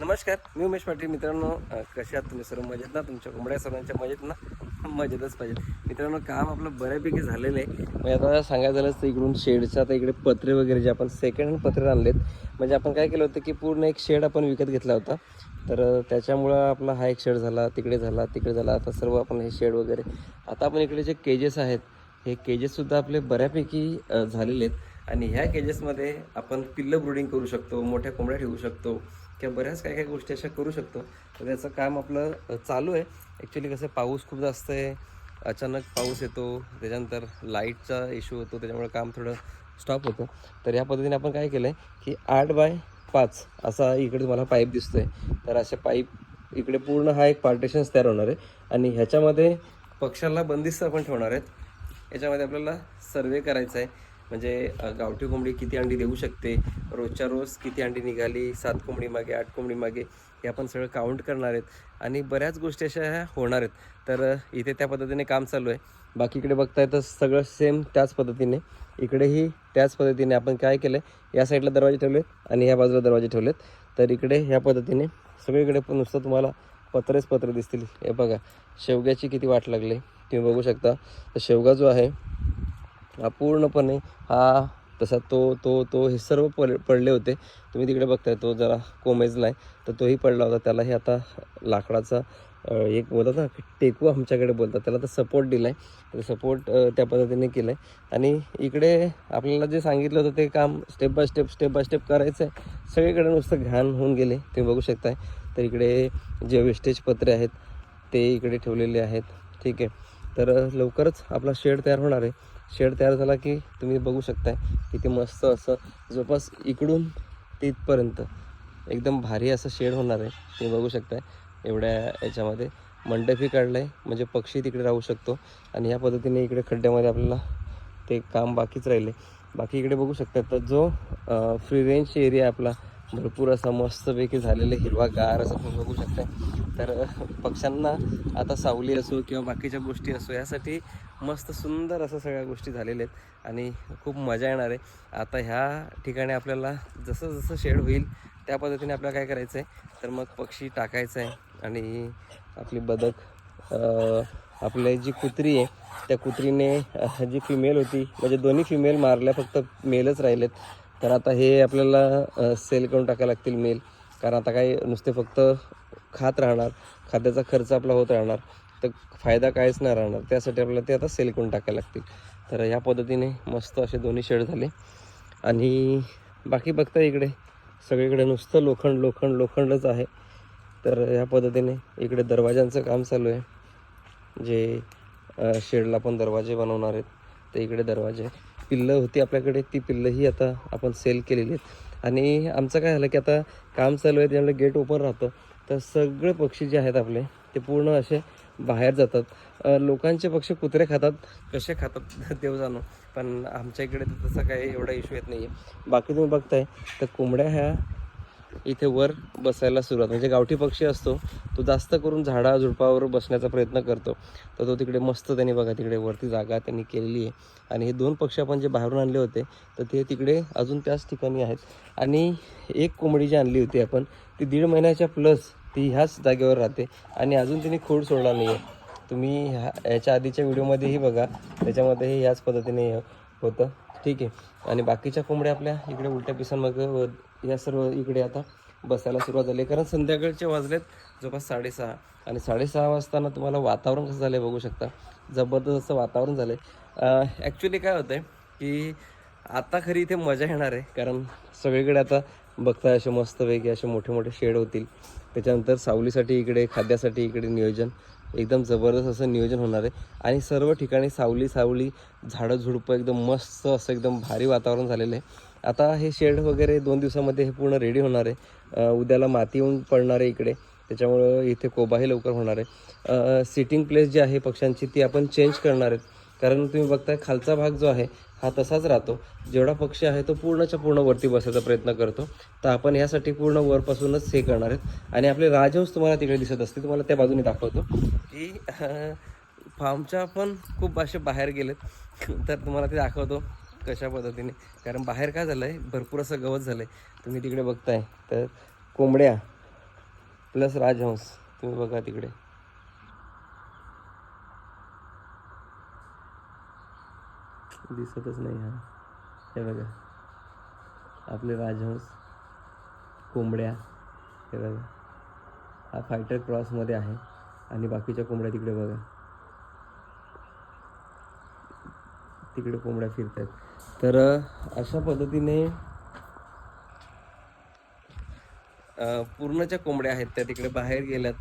नमस्कार मी उमेश पाटील. मित्रांनो कशात कशा तुम्ही? सर्व मजेत ना? तुमच्या कोंबड्या सर्वांच्या मजेत ना? मजेतच पाहिजे मित्रांनो काम आपलं बऱ्यापैकी झालेलं आहे. म्हणजे आता सांगायचं झालं तर इकडून शेडचं आता इकडे पत्रे वगैरे जे आपण सेकंड हँड पत्रे आणलेत म्हणजे आपण काय केलं होतं की पूर्ण एक शेड आपण विकत घेतला होता. तर त्याच्यामुळं आपला हा एक शेड झाला तिकडे झाला तिकडे झाला. आता सर्व आपण हे शेड वगैरे आता आपण इकडे जे केजेस आहेत हे केजेससुद्धा आपले बऱ्यापैकी झालेले आहेत. आणि ह्या केजेसमध्ये आपण पिल्लं ब्रुडिंग करू शकतो मोठ्या कोंबड्या ठेवू शकतो. किंवा बऱ्याच काय काय गोष्टी अशा करू शकतो. तर त्याचं काम आपलं चालू आहे. ॲक्च्युली कसं पाऊस खूप जास्त आहे. अचानक पाऊस येतो. त्याच्यानंतर लाईटचा इश्यू होतो. त्याच्यामुळे काम थोडं स्टॉप होतं. तर या पद्धतीने आपण काय केलं आहे की आठ बाय पाच असा इकडे तुम्हाला पाईप दिसतोय. तर असे पाईप इकडे पूर्ण हा एक पार्टिशन्स तयार होणार आहे. आणि ह्याच्यामध्ये पक्षाला बंदिस्त आपण ठेवणार आहेत. याच्यामध्ये आपल्याला सर्वे करायचा आहे. म्हणजे गावठी कोंबडी किती अंडी देऊ शकते? रोजच्या रोज किती अंडी निघाली? सात कोंबडी मागे आठ कोंबडी मागे हे आपण सगळं काउंट करणार आहेत. आणि बऱ्याच गोष्टी अशा ह्या होणार आहेत. तर इथे त्या पद्धतीने काम चालू आहे. बाकीकडे बघताय तर सगळं सेम त्याच पद्धतीने. इकडेही त्याच पद्धतीने आपण काय केलं आहे या साईडला दरवाजे ठेवलेत आणि ह्या बाजूला दरवाजे ठेवलेत. तर इकडे ह्या पद्धतीने सगळीकडे पण नुसतं तुम्हाला पत्रेच पत्र दिसतील. हे बघा शेवग्याची किती वाट लागली? तुम्ही बघू शकता. तर शेवगा जो आहे हा पूर्णपणे हा तसा तो तो तो हे सर्व पड पडले होते. तुम्ही तिकडे बघताय तो जरा कोमेजला आहे तर तोही पडला होता. त्यालाही आता लाकडाचा एक बोलतात ना टेकू आमच्याकडे बोलतात. त्याला तर सपोर्ट दिला आहे तर सपोर्ट त्या पद्धतीने केलं आहे आणि इकडे आपल्याला जे सांगितलं होतं ते काम step by step step by step करायचं आहे सगळीकडे नुसतं घाण होऊन गेले. तुम्ही बघू शकताय. तर इकडे जे वेस्टेज पत्रे आहेत ते इकडे ठेवलेले आहेत. ठीक आहे. तर लवकरच आपला शेड तयार होणार आहे. शेड तयार झाला की तुम्ही बघू शकताय किती मस्त असं जवळपास इकडून तिथपर्यंत एकदम भारी असं शेड होणार आहे. तुम्ही बघू शकताय एवढ्या याच्यामध्ये. मंडपही काढलं आहे म्हणजे पक्षी तिकडे राहू शकतो. आणि ह्या पद्धतीने इकडे खड्ड्यामध्ये आपल्याला ते काम बाकीच राहिले. बाकी इकडे बघू शकता तर जो फ्री रेंज एरिया आपला भरपूर असा मस्तपैकी झालेला हिरवागार असं तुम्ही बघू शकताय. तर पक्ष्यांना आता सावली असो किंवा बाकीच्या गोष्टी असो यासाठी मस्त सुंदर असं सगळ्या गोष्टी झालेल्या आहेत आणि खूप मजा येणार आहे. आता ह्या ठिकाणी आपल्याला जसं जसं शेड होईल त्या पद्धतीने आपल्याला काय करायचं आहे तर मग पक्षी टाकायचं आहे आणि आपली बदक आपली जी कुत्री आहे त्या कुत्रीने जी फिमेल होती म्हणजे दोन्ही फिमेल मारल्या फक्त मेलच राहिलेत. तर आता हे आपल्याला सेल करून टाकायला लागतील मेल कारण आता काय नुसते फक्त खात राहणार खाद्याचा खर्च आपला होत राहणार. तर फायदा काहीच नाही राहणार. त्यासाठी आपल्याला ते आता सेल करून टाकायला लागतील. तर ह्या पद्धतीने मस्त असे दोन्ही शेड झाले. आणि बाकी बघता इकडे सगळीकडे नुसतं लोखंड लोखंड लोखंडच आहे. तर ह्या पद्धतीने इकडे दरवाजांचं काम चालू आहे. जे शेडला पण दरवाजे बनवणार आहेत. ते इकडे दरवाजे पिल्लं होती आपल्याकडे ती पिल्लंही आता आपण सेल केलेली आहेत. आणि आमचं काय झालं की आता काम चालू आहे त्यामुळे गेट ओपन राहतं. तर सगळे पक्षी जे आहेत आपले ते पूर्ण असे बाहेर जातात. लोकांचे पक्षी कुत्रे खातात कसे खातात देव जाणो. पण आमच्या इकडे तर तसा काही एवढा इश्यू येत नाही आहे बाकी तुम्ही बघताय तर कोंबड्या ह्या इथे वर बसायला सुरुवात म्हणजे गावठी पक्षी असतो तो जास्त करून झाडा झुडपावर बसण्याचा प्रयत्न करतो. तर तो तिकडे मस्त त्यांनी बघा तिकडे वरती जागा त्यांनी केलेली आहे. आणि हे दोन पक्षी आपण जे बाहेरून आणले होते तर ते तिकडे अजून त्याच ठिकाणी आहेत. आणि एक कोंबडी जी आणली होती आपण ती दीड महिन्याच्या प्लस ती ह्याच जागेवर राहते. आणि अजून तिने खोड सोडला नाही आहे तुम्ही ह्या याच्या आधीच्या व्हिडिओमध्येही बघा. त्याच्यामध्येही ह्याच पद्धतीने होतं. ठीक आहे. आणि बाकीच्या कोंबड्या आपल्या इकडे उलट्या पिसांमध्ये या सर्व इकडे आता बसायला सुरुवात झाली. आहे. कारण संध्याकाळचे वाजलेत. जवळपास साडेसहा. आणि साडेसहा वाजताना तुम्हाला वातावरण कसं झालं आहे बघू शकता. जबरदस्त असं वातावरण झालं आहे ॲक्च्युली काय होतं आहे की आता खरी इथे मजा येणार आहे. कारण सगळीकडे आता बघताय असे मस्त वेगळे असे मोठे मोठे शेड होतील. त्याच्यानंतर सावलीसाठी इकडे खाद्यासाठी इकडे नियोजन. एकदम जबरदस्त असं नियोजन होणार आहे. आणि सर्व ठिकाणी सावली सावली झाडं झुडपं एकदम मस्त असं एकदम भारी वातावरण झालेलं आहे. आता हे शेड वगैरे दोन दिवसामध्ये हे पूर्ण रेडी होणार आहे. उद्याला माती येऊन पडणार आहे इकडे. त्याच्यामुळं इथे कोबाही लवकर होणार आहे. सिटिंग प्लेस जी आहे पक्ष्यांची ती आपण चेंज करणार आहेत. कारण तुम्ही बघताय खालचा भाग जो आहे हा तसाच राहतो. जेवढा पक्षी आहे तो पूर्णच्या पूर्ण वरती बसायचा प्रयत्न करतो. तर आपण यासाठी पूर्ण वरपासूनच हे करणार आहेत. आणि आपले राजहंस तुम्हाला तिकडे दिसत असते तुम्हाला त्या बाजूने दाखवतो की फार्मच्या पण खूप असे बाहेर गेलेत. तर तुम्हाला ते दाखवतो कशा पद्धतीने. कारण बाहेर काय झालं आहे भरपूर असं गवत झालं आहे तुम्ही तिकडे बघताय. तर कोंबड्या प्लस राजहंस. तुम्ही बघा तिकडे. दिसतच नाही हा. हे बघा. आपले राजहंस कोंबड्या हे बघा. हा फायटर क्रॉसमध्ये आहे आणि बाकीच्या कोंबड्या तिकडे बघा. तिकडे कोंबड्या फिरत आहेत तर अशा पद्धतीने पूर्णच्या कोंबड्या आहेत त्या तिकडे बाहेर गेल्यात.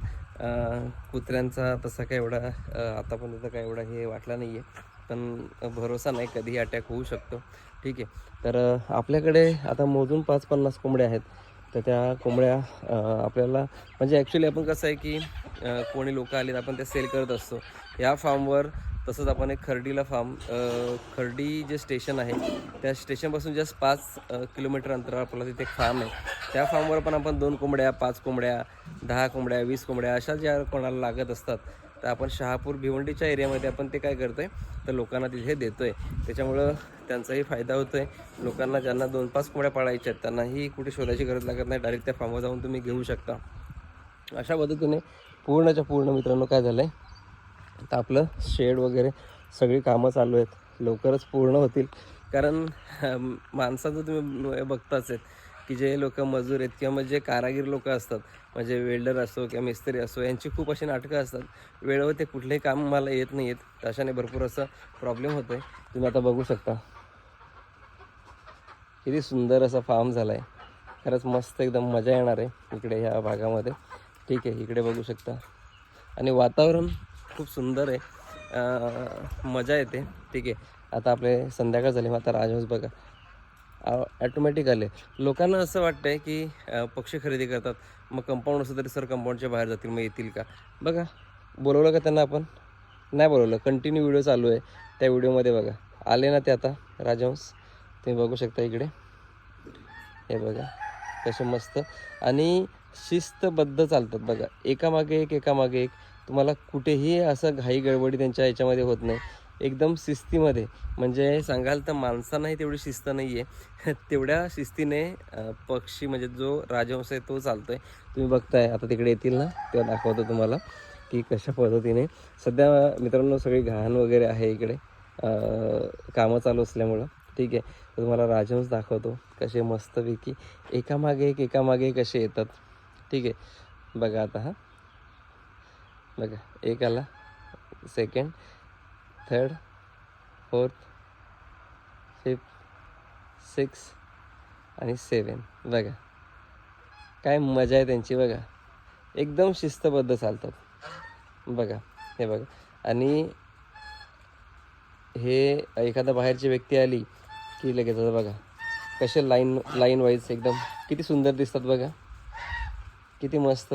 कुत्र्यांचा तसा काय एवढा अ, आतापर्यंत काय एवढा हे वाटला नाही आहे पण भरोसा नाही कधीही अटॅक होऊ शकतो. ठीक आहे. तर आपल्याकडे आता मोजून पाच पन्नास कोंबड्या आहेत. तर त्या कोंबड्या आपल्याला म्हणजे ॲक्च्युली आपण कसं आहे की कोणी लोक आले तर आपण ते सेल करत असतो. या फार्मवर तसंच आपण एक खर्डीला फार्म खर्डी जे स्टेशन आहे त्या स्टेशनपासून जस्ट पाच किलोमीटर अंतरावर आपला तिथे फार्म आहे. त्या फार्मवर पण आपण दोन कोंबड्या पाच कोंबड्या दहा कोंबड्या वीस कोंबड्या अशा ज्या कोणाला लागत असतात तर आपण शहापूर भिवंडीच्या एरियामध्ये आपण ते काय करतो आहे तर लोकांना तिथे देतो आहे त्याच्यामुळं त्यांचाही फायदा होतो आहे लोकांना ज्यांना दोन पाच कोंबड्या पाळायच्या आहेत त्यांनाही कुठे शोधायची गरज लागत नाही. डायरेक्ट त्या फार्मवर जाऊन तुम्ही घेऊ शकता. अशा पद्धतीने पूर्णच्या पूर्ण मित्रांनो काय झालं आहे आता आपलं शेड वगैरे सगळी कामं चालू आहेत. लवकरच पूर्ण होतील. कारण माणसाचं तुम्ही बघताच आहेत की जे लोक मजूर आहेत किंवा मग जे कारागीर लोक असतात म्हणजे वेल्डर असो किंवा मिस्त्री असो यांची खूप अशी नाटकं असतात. वेळेवर ते कुठलेही काम मला येत नाही आहेत तशाने अशाने भरपूर असं प्रॉब्लेम होतो आहे तुम्ही आता बघू शकता. किती सुंदर असा फार्म झाला आहे खरंच मस्त एकदम मजा येणार आहे इकडे ह्या भागामध्ये. ठीक आहे इकडे बघू शकता. आणि वातावरण खूप सुंदर आहे. मजा येते. ठीक आहे. आता आपले संध्याकाळ झाली मग आता राजहंस बघा. ॲटोमॅटिक आले लोकांना असं वाटतं आहे की पक्षी खरेदी करतात. मग कंपाऊंड असं तरी सर कंपाऊंडच्या बाहेर जातील मग येतील का? बघा. बोलवलं का त्यांना आपण? नाही बोलवलं. कंटिन्यू व्हिडिओ चालू आहे. त्या व्हिडिओमध्ये बघा. आले ना ते आता राजहंस तुम्ही बघू शकता इकडे. हे बघा. कसे मस्त. आणि शिस्तबद्ध चालतात बघा. एकामागे एक एकामागे एक. तुम्हाला कुठेही असं घाई गडबडी त्यांच्या याच्यामध्ये होत नाही. एकदम शिस्तीमध्ये. म्हणजे सांगाल तर माणसांनाही तेवढी शिस्त नाही आहे तेवढ्या शिस्तीने पक्षी म्हणजे जो राजवंश आहे तो चालतो आहे तुम्ही बघताय आता तिकडे येतील ना तेव्हा दाखवतो तुम्हाला की कशा पद्धतीने. सध्या मित्रांनो सगळी घाण वगैरे आहे इकडे. कामं चालू असल्यामुळं. ठीक आहे. तर तुम्हाला राजहंस दाखवतो. कसे मस्तपैकी एकामागे एक एकामागे कसे येतात. ठीक आहे. बघा आता हां. बघा एक आला. Second third fourth fifth six आणि सेवन बघा काय मजा आहे त्यांची बघा. एकदम शिस्तबद्ध चालतात. बघा हे बघा. आणि हे एखादा बाहेरची व्यक्ती आली की लगेच बघा कसे लाईन लाईन वाईज एकदम किती सुंदर दिसतात बघा. किती मस्त.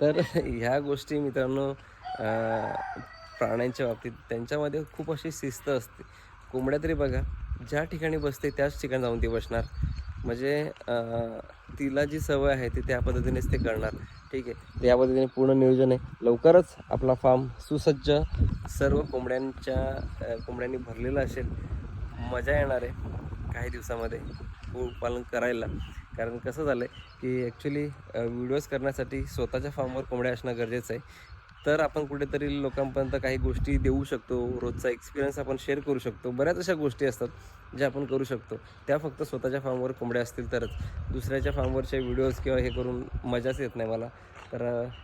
तर ह्या गोष्टी मित्रांनो प्राण्यांच्या बाबतीत त्यांच्यामध्ये खूप अशी शिस्त असते. कोंबड्या तरी बघा ज्या ठिकाणी बसते त्याच ठिकाणी जाऊन ती बसणार. म्हणजे तिला जी सवय आहे ती त्या पद्धतीनेच ते करणार. ठीक आहे? तर या पद्धतीने पूर्ण नियोजन आहे. लवकरच आपला फार्म सुसज्ज सर्व कोंबड्यांच्या कोंबड्यांनी भरलेला असेल. मजा येणार आहे काही दिवसामध्ये. पालन करायला. कारण कसं झालं आहे की ॲक्च्युली व्हिडिओज करण्यासाठी स्वतःच्या फार्मवर कोंबड्या असणं गरजेचं आहे. तर आपण कुठेतरी लोकांपर्यंत काही गोष्टी देऊ शकतो रोजचा एक्सपिरियन्स आपण शेअर करू शकतो. बऱ्याच अशा गोष्टी असतात ज्या आपण करू शकतो. त्या फक्त स्वतःच्या फार्मवर कोंबड्या असतील तरच. दुसऱ्याच्या फॉर्मवरचे व्हिडिओज किंवा हे करून मजाच येत नाही मला. तर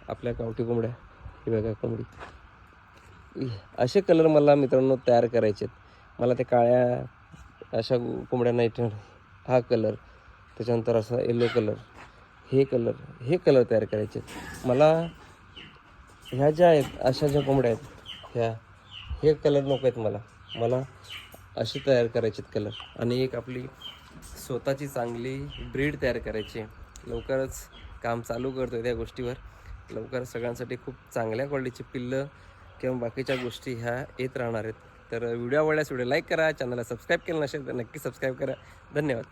आपल्या गावठी कोंबड्या ही बघा कोंबडी. असे कलर मला मित्रांनो तयार करायचे आहेत मला ते काळ्या अशा कोंबड्या नाही ठेवणार हा कलर त्याच्यानंतर असा येलो कलर हे कलर हे कलर तयार करायचे. आहेत. मला ह्या ज्या आहेत अशा ज्या कोंबड्या आहेत ह्या हे कलर नको आहेत मला. मला असे तयार करायचे आहेत कलर आणि एक आपली स्वतःची चांगली ब्रीड तयार करायची. लवकरच काम चालू करतो आहे त्या गोष्टीवर. लवकर सगळ्यांसाठी खूप चांगल्या क्वालिटीची पिल्लं किंवा बाकीच्या गोष्टी ह्या येत राहणार आहेत. तर व्हिडिओ आवडल्यास व्हिडिओ लाईक करा चॅनलला सबस्क्राईब केलं नसेल तर नक्की सबस्क्राईब करा. धन्यवाद.